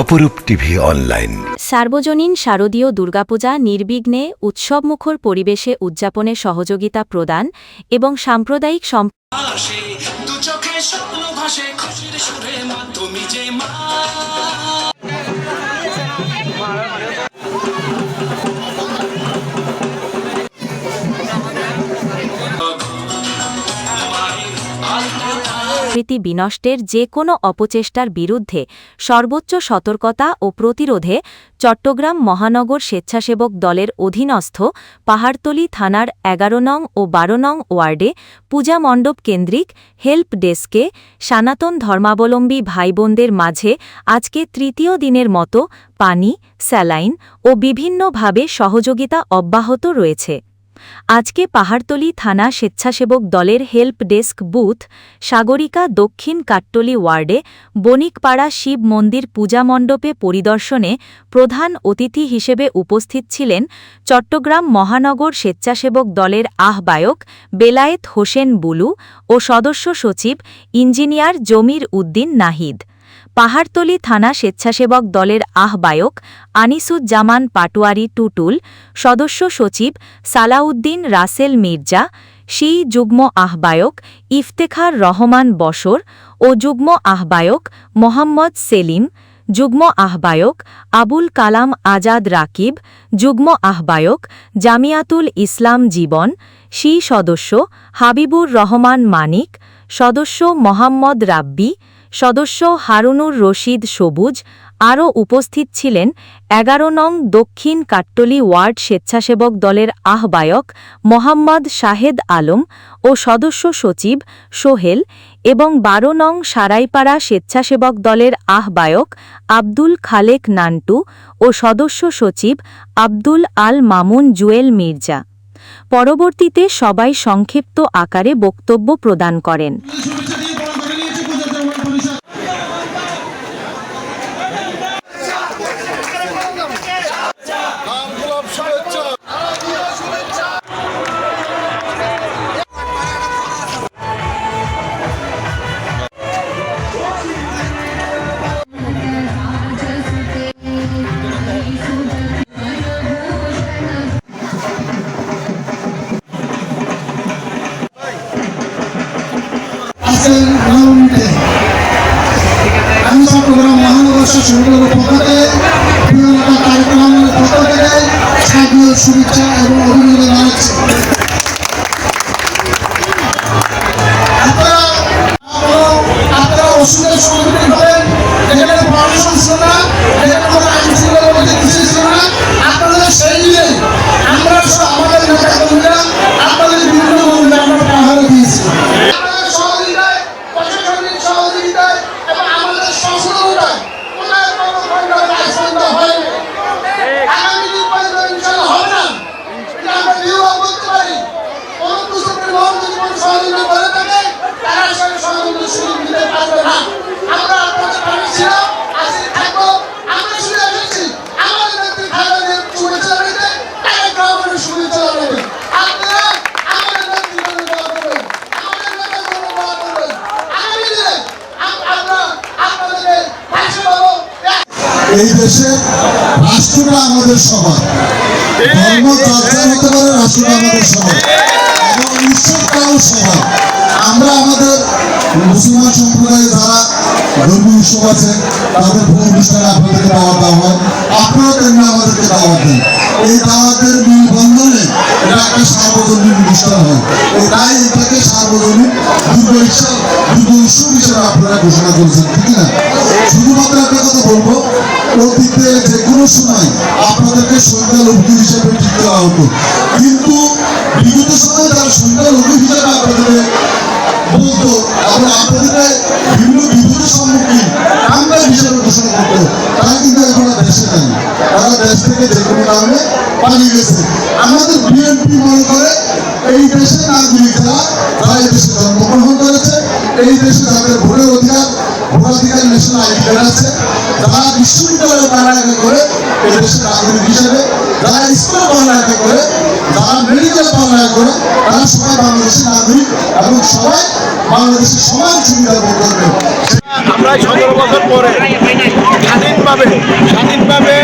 অপরূপ TV online. সার্বজনীন শারদীয় দুর্গাপূজা নির্বিঘ্নে উৎসবমুখর পরিবেশে উদযাপনে সহযোগিতা প্রদান এবং সাম্প্রদায়িক সম ভাসে দু চোখে স্বপ্ন ভাসে খুশির সুরে যে মা। প্রকৃতি বিনষ্টের যে কোনো অপচেষ্টার বিরুদ্ধে সর্বোচ্চ সতর্কতা ও প্রতিরোধে চট্টগ্রাম মহানগর স্বেচ্ছাসেবক দলের অধীনস্থ পাহাড়তলী থানার এগারো নং ও বারো নং ওয়ার্ডে পূজা মণ্ডপ কেন্দ্রিক হেল্প ডেস্কে সনাতন ধর্মাবলম্বী ভাইবোনদের মাঝে আজকে তৃতীয় দিনের মতো পানি, স্যালাইন ও বিভিন্নভাবে সহযোগিতা অব্যাহত রয়েছে। আজকে পাহাড়তলী থানা স্বেচ্ছাসেবক দলের হেল্প ডেস্ক বুথ, সাগরিকা দক্ষিণ কাট্টলি ওয়ার্ডে বণিকপাড়া শিব মন্দির পূজা মণ্ডপে পরিদর্শনে প্রধান অতিথি হিসেবে উপস্থিত ছিলেন চট্টগ্রাম মহানগর স্বেচ্ছাসেবক দলের আহ্বায়ক বেলায়েত হোসেন বুলু ও সদস্য সচিব ইঞ্জিনিয়ার জমির উদ্দিন নাহিদ। পাহাড়তলী থানা স্বেচ্ছাসেবক দলের আহ্বায়ক আনিসুজ্জামান পাটোয়ারি টুটুল, সদস্য সচিব সালাউদ্দিন রাসেল মির্জা শি যুগ্ম আহ্বায়ক ইফতেখার রহমান বসর ও যুগ্ম আহ্বায়ক মোহাম্মদ সেলিম, যুগ্ম আহ্বায়ক আবুল কালাম আজাদ রাকিব, যুগ্ম আহ্বায়ক জামিয়াতুল ইসলাম জীবন শি সদস্য হাবিবুর রহমান মানিক, সদস্য মোহাম্মদ রাব্বি সদস্য হারুনুর রশিদ সবুজ, আরও উপস্থিত ছিলেন এগারো নং দক্ষিণ কাট্টলি ওয়ার্ড স্বেচ্ছাসেবক দলের আহ্বায়ক মোহাম্মদ শাহেদ আলম ও সদস্য সচিব সোহেল এবং বারো নং সারাইপাড়া স্বেচ্ছাসেবক দলের আহ্বায়ক আব্দুল খালেক নান্টু ও সদস্য সচিব আব্দুল আল মামুন জুয়েল মির্জা। পরবর্তীতে সবাই সংক্ষিপ্ত আকারে বক্তব্য প্রদান করেন। আজকের রাউন্ডে আমি চট্টগ্রাম মহানগর শাসনের পক্ষ থেকে প্রিয়তা শুভেচ্ছা এই দেশে রাষ্ট্রটা আমাদের সবার ধর্ম চর্চা হতে পারে রাষ্ট্রটা আমাদের সবার এবং উৎসবটাও সবার আমরা আমাদের মুসলমান সম্প্রদায়ে যারা ধর্মীয় উৎসব আছে তাদের ভূ অনুষ্ঠানে আপনাদেরকে দাওয়াত দেওয়া হয়। আপনারা তেমনি আমাদেরকে দাওয়াত দেন। এই দাওয়াতের মূল বন্ধনে এটা একটা সার্বজনীন অনুষ্ঠান হয়। তাই এটাকে সার্বজনীন দুর্গ উৎসব হিসেবে আপনারা ঘোষণা করেছেন, ঠিক না শুধুমাত্র একটা কথা বলব, অতীতে যে কোনো সময় আপনাদেরকে সংখ্যালঘু হিসেবে ঠিক করা হতো। কিন্তু বিগত সময় তারা সংখ্যালঘু হিসেবে আপনাদেরকে বলতো এবং আপনাদেরকে বিভিন্ন বিপদের সম্মুখীন আমরা হিসেবে ঘোষণা করতো, তারা কিন্তু এখন আর দেশে নাই তারা দেশ থেকে যে কোনো কারণে পালিয়ে গেছে। আমাদের বিএনপি মনে করে, এই দেশের নাগরিকরা এই দেশে যাদের ভোটের অধিকার, ভোটাধিকার ন্যাশনাল আইডি কার্ড আছে যারা বিশ্ববিদ্যালয়ে করে, এই দেশের নাগরিক হিসেবে, যারা স্কুলে পড়ালেখা করে, যারা মেডিকেল পড়ালেখা করে, তারা সবাই বাংলাদেশের নাগরিক এবং সবাই বাংলাদেশের সমান সুবিধা ভোগ করবে। আমরা সতেরো বছর পরে স্বাধীনভাবে স্বাধীনভাবে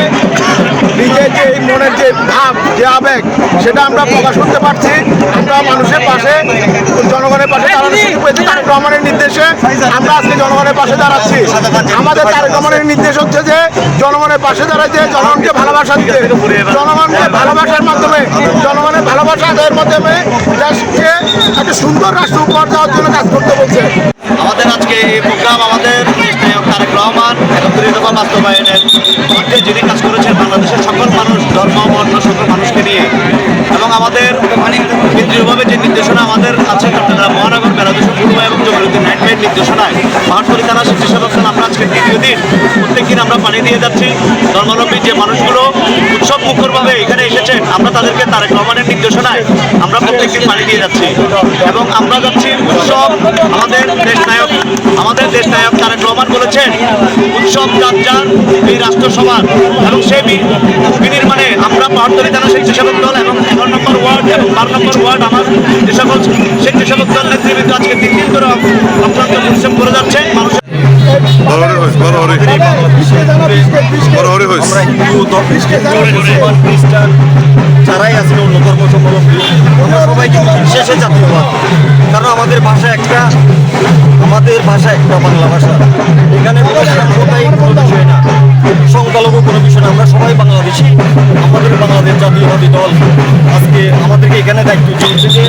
নিজের যে মনের যে ভাব, যে আবেগ, সেটা আমরা প্রকাশ করতে পারছি। আমরা মানুষের পাশে, জনগণের পাশে দাঁড়ানোর পেয়েছি। তারেক রহমানের নির্দেশে আমরা আজকে জনগণের পাশে দাঁড়াচ্ছি। আমাদের তারেক রহমানের নির্দেশ হচ্ছে যে, জনগণের পাশে দাঁড়াইতে জনগণকে ভালোবাসা দিতে। জনগণকে ভালোবাসার মাধ্যমে, জনগণের ভালোবাসা আদায়ের মাধ্যমে দেশকে একটা সুন্দর রাষ্ট্র উপহার দেওয়ার জন্য কাজ করতে বলছে। আমাদের আজকে এই প্রোগ্রাম আমাদের তারেক রহমান, একত্রিত দফা বাস্তবায়নের মধ্যে যিনি কাজ করেছেন বাংলাদেশের সকল মানুষ, ধর্ম, বর্ণ, সকল মানুষকে নিয়ে। এবং আমাদের কেন্দ্রীয়ভাবে যে নির্দেশনা আমাদের আছে চট্টগ্রাম মহানগর বেলাদেশ পূর্ব এবং জমিরুদ্দিন নাইট মেয়ের নির্দেশনায় পাহাড়তলি থানা সৃষ্টি সদস্য আমরা আজকে তৃতীয় দিন প্রত্যেক দিন আমরা পানি দিয়ে যাচ্ছি। ধর্মাবলম্বী যে মানুষগুলো উৎসব মুখরভাবে এখানে এসেছেন। আমরা তাদেরকে তারেক রহমানের নির্দেশনায় আমরা প্রত্যেকদিন পানি দিয়ে যাচ্ছি। এবং আমরা যাচ্ছি উৎসব আমাদের দেশ নায়ক আমাদের দেশ নায়ক তারেক রহমান বলেছেন, উৎসব যাত্রার এই রাষ্ট্র সবার। এবং সেই বিনির্মাণে আমরা পাহাড়তলি থানা স্বেচ্ছাসেবক দল এবং এগারো নম্বর ওয়ার্ড এবং বারো নম্বর ওয়ার্ড আমার যে সকল স্বেচ্ছাসেবক দল নেতৃবৃন্দ আজকে তিন দিন ধরে অক্লান্ত পরিশ্রম করে যাচ্ছে। মানুষ বড় হয়েছে বড় হরে বড় হরে হয়েছে আমরা হিন্দু ধর্ম খ্রিস্টান যারাই আছে অন্য ধর্ম সম্বলম্বী আমরা সবাই কিন্তু শেষে জাতীয়বাদ। কারণ আমাদের ভাষা একটা, আমাদের ভাষা একটা বাংলা ভাষা। এখানে কোনো সাম্প্রদায়িক কোনো বিষয় না। সংখ্যালঘু কোনো বিষয় আমরা সবাই বাংলাদেশি, আমাদের বাংলাদেশ জাতীয়বাদী দল। আজকে আমাদেরকে এখানে দায়িত্ব দিয়েছে যে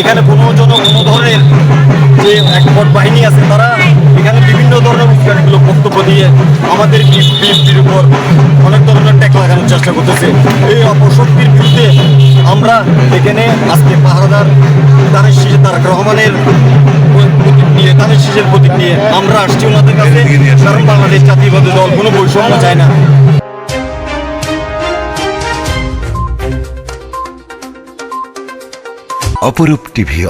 এখানে কোনো জন কোনো ধরনের যে একপট বাহিনী আছে, তারা এখানে বিভিন্ন ধরনের উস্কানিগুলো বক্তব্য দিয়ে আমাদের বিএনপির উপর অনেক ধরনের ট্যাক লাগানোর চেষ্টা করতেছে। এই অপশক্তির বিরুদ্ধে আমরা এখানে আজকে পাহারাদার তারের শীষে তারেক রহমানের প্রতীক প্রতি নিয়ে আমরা আসছি ওনাদের কাছে, কারণ বাংলাদেশ জাতীয়বাদী দল কোনো বৈষম্য চায় না। অপরূপ টিভি